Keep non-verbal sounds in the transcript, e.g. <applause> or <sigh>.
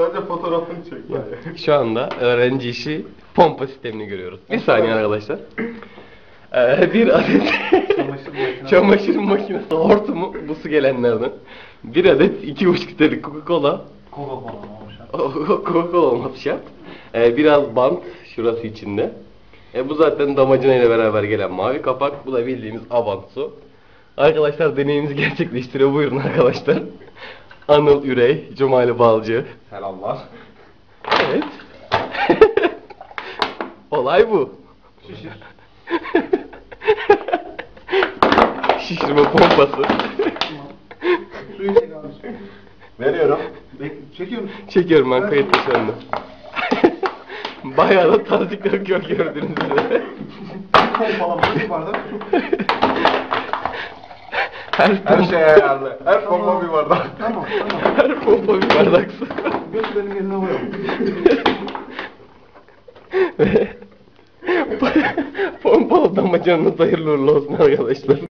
Sadece fotoğrafını çek yani. <laughs> Şu anda öğrenci işi pompa sistemini görüyoruz. Bir saniye arkadaşlar. Ee, bir adet Çamaşır makinesi. <laughs> hortumu bu su gelenlerden. Bir adet 2,5 litrelik Coca-Cola Coca-Cola olmuş. Coca-Cola olması şart. Ee, biraz bant şurası içinde. E, bu zaten damacana ile beraber gelen mavi kapak. Bu da bildiğimiz Avant su. Arkadaşlar deneyimizi gerçekleştiriyor. Buyurun arkadaşlar. Anıl Ürey, Cumali Balcı. Selamlar. Evet. <laughs> Olay bu. Şişir. <laughs> Şişirme pompası. Suyu çek abi. Veriyorum. Bek çekiyor musun? Çekiyorum ben kayıtta şu anda. <laughs> Bayağı da tazik akıyor gördüğünüz üzere. Pompalama bir bardak. Her, Her pompa, şey ayarlı. Her pompa bir bardak. Tamam tamam. her pompa bir bardak su. Göz benim eline koyalım. Pompalı <laughs> damacanınız hayırlı uğurlu olsun arkadaşlar.